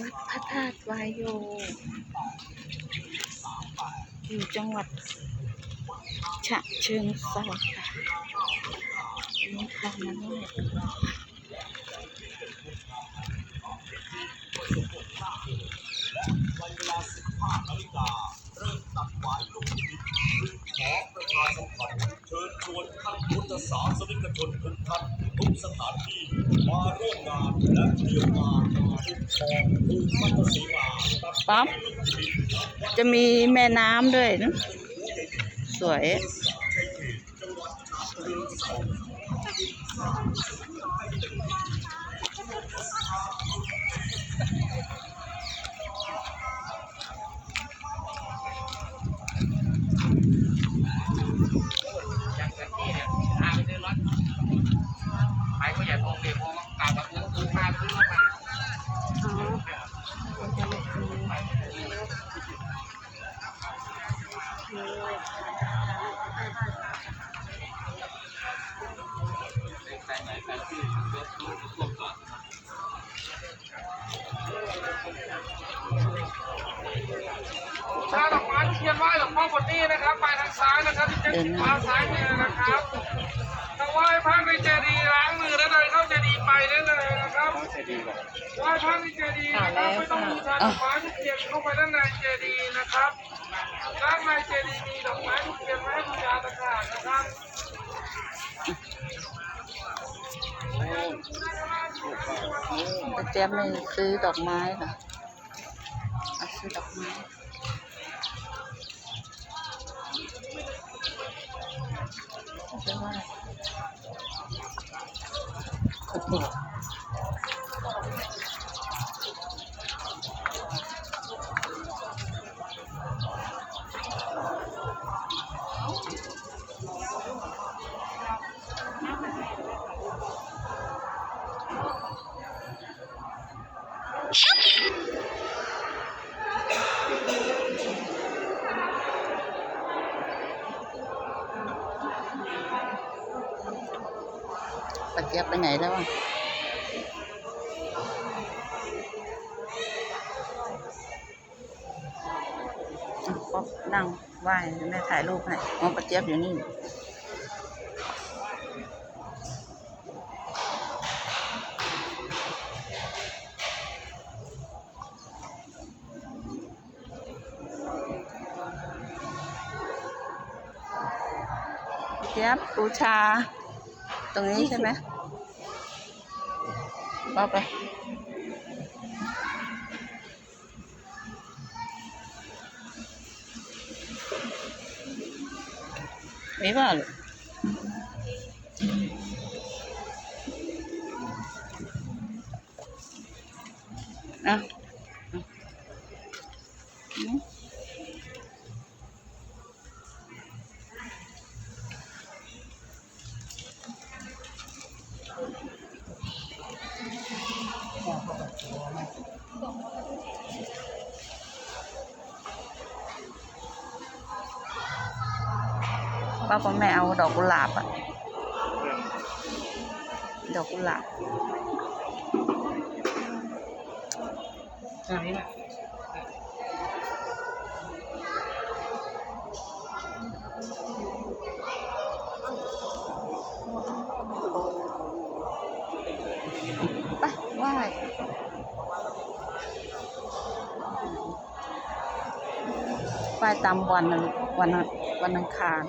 วัดพระธาตุวายโย อยู่จังหวัดฉะเชิงเทราค่ะนี่ค่ะนั่นเลย ขอประชาสัมพันธ์เชิญชวนท่าน พุทธศาสนิกชนทุกท่านทุกสถานที่มาร่วมงานและเที่ยวงานทุกของทุกมัตสีมาปั๊บจะมีแม่น้ำด้วยนะ สวย ชาดอกไม้ทุกเทียนไหว้หลวงพ่อบนนี่นะครับไปทางซ้ายนะครับที่จะเดินหน้าทางซ้ายมือนะครับถ้าไหว้พระในเจดีย์ล้างมือแล้วเดินเข้าเจดีย์ไปได้เลยนะครับไหว้พระในเจดีย์นะครับไม่ต้องบูชาดอกไม้ทุกเทียนเข้าไปด้านในเจดีย์นะครับ ด้านในเจดีย์มีดอกไม้ทุกเทียนไว้บูชาตะขานะครับแต่เจ๊บไม่ซื้อดอกไม้ค่ะอาซื้อดอกไม้เรียกว่า โอ้โหป้าเจี๊ยบไปไหนแล้วอะป๊อปนั่งไหว้แม่ถ่ายรูปให้อ๋อป้าเจี๊ยบอยู่นี่ เจี๊ยบบูชา ตรงนี้ใช่ไหมป้าไปมีเปล่าลูกอะ ป้าพ่อแม่เอาดอกกุหลาบอะดอกกุหลาบทางนี้แหละ ไปตามวันวันวันอังคาร